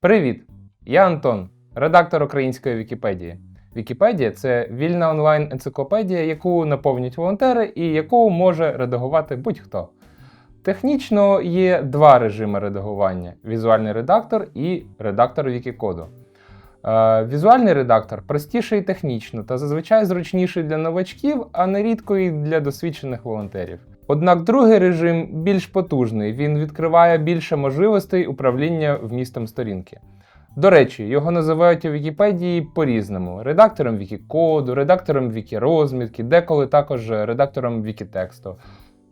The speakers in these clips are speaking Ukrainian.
Привіт! Я Антон, редактор української Вікіпедії. Вікіпедія це вільна онлайн-енциклопедія, яку наповнюють волонтери і яку може редагувати будь-хто. Технічно є два режими редагування: візуальний редактор і редактор Вікікоду. Е, Візуальний редактор простіший технічно та зазвичай зручніший для новачків, а нерідко і для досвідчених волонтерів. Однак другий режим більш потужний, він відкриває більше можливостей управління вмістом сторінки. До речі, його називають у Вікіпедії по-різному: редактором Вікікоду, редактором Вікірозмітки, деколи також редактором Вікітексту.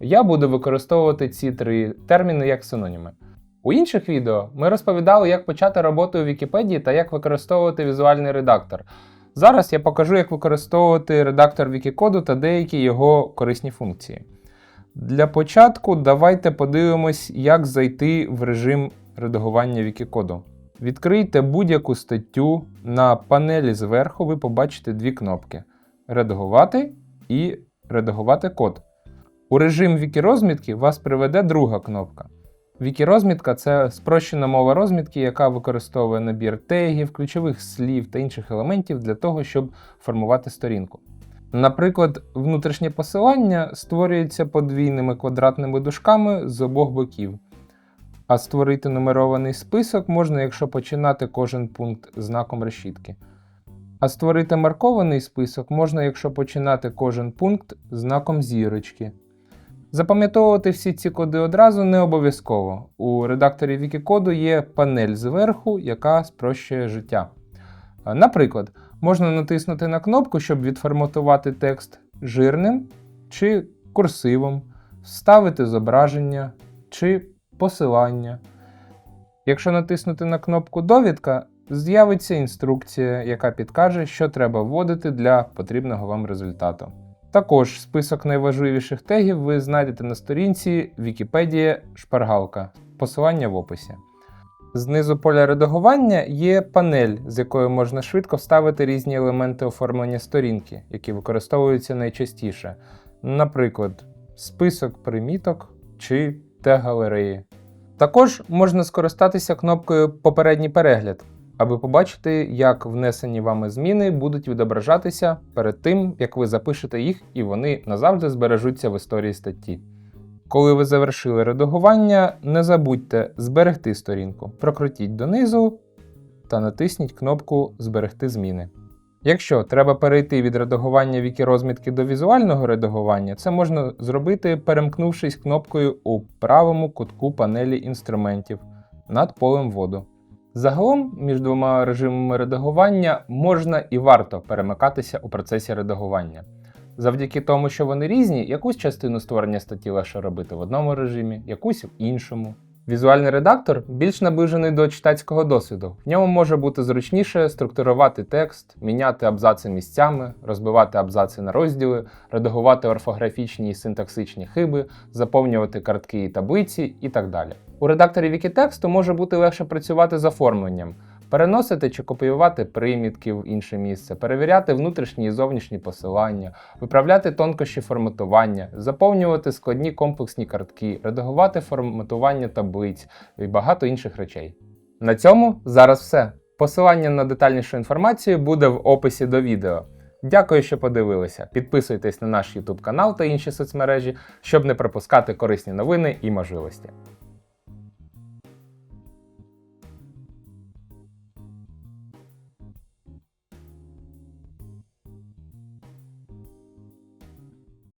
Я буду використовувати ці три терміни як синоніми. У інших відео ми розповідали, як почати роботу у Вікіпедії та як використовувати візуальний редактор. Зараз я покажу, як використовувати редактор Вікікоду та деякі його корисні функції. Для початку давайте подивимось, як зайти в режим редагування Вікікоду. Відкрийте будь-яку статтю. На панелі зверху ви побачите дві кнопки: Редагувати і Редагувати код. У режим вікірозмітки вас приведе друга кнопка. Вікірозмітка це спрощена мова розмітки, яка використовує набір тегів, ключових слів та інших елементів для того, щоб формувати сторінку. Наприклад, внутрішнє посилання створюється подвійними квадратними дужками з обох боків. А створити нумерований список можна, якщо починати кожен пункт знаком решітки. А створити маркований список можна, якщо починати кожен пункт знаком зірочки. Запам'ятовувати всі ці коди одразу не обов'язково. У редакторі Вікікоду є панель зверху, яка спрощує життя. Наприклад, можна натиснути на кнопку, щоб відформатувати текст жирним чи курсивом, вставити зображення чи посилання. Якщо натиснути на кнопку Довідка, з'явиться інструкція, яка підкаже, що треба вводити для потрібного вам результату. Також список найважливіших тегів ви знайдете на сторінці Вікіпедія Шпаргалка, посилання в описі. Знизу поля редагування є панель, з якою можна швидко вставити різні елементи оформлення сторінки, які використовуються найчастіше. Наприклад, список приміток чи тег галереї. Також можна скористатися кнопкою Попередній перегляд, аби побачити, як внесені вами зміни будуть відображатися перед тим, як ви запишете їх, і вони назавжди збережуться в історії статті. Коли ви завершили редагування, не забудьте зберегти сторінку. Прокрутіть донизу та натисніть кнопку Зберегти зміни. Якщо треба перейти від редагування вікірозмітки до візуального редагування, це можна зробити, перемкнувшись кнопкою у правому кутку панелі інструментів над полем вводу. Загалом між двома режимами редагування можна і варто перемикатися у процесі редагування. Завдяки тому, що вони різні, якусь частину створення статті легше робити в одному режимі, якусь в іншому. Візуальний редактор більш наближений до читацького досвіду. В ньому може бути зручніше структурувати текст, міняти абзаци місцями, розбивати абзаци на розділи, редагувати орфографічні і синтаксичні хиби, заповнювати картки і таблиці і так далі. У редакторі Вікітексту може бути легше працювати з оформленням, переносити чи копіювати примітки в інше місце, перевіряти внутрішні і зовнішні посилання, виправляти тонкощі форматування, заповнювати складні комплексні картки, редагувати форматування таблиць і багато інших речей. На цьому зараз все. Посилання на детальнішу інформацію буде в описі до відео. Дякую, що подивилися. Підписуйтесь на наш YouTube канал та інші соцмережі, щоб не пропускати корисні новини і можливості.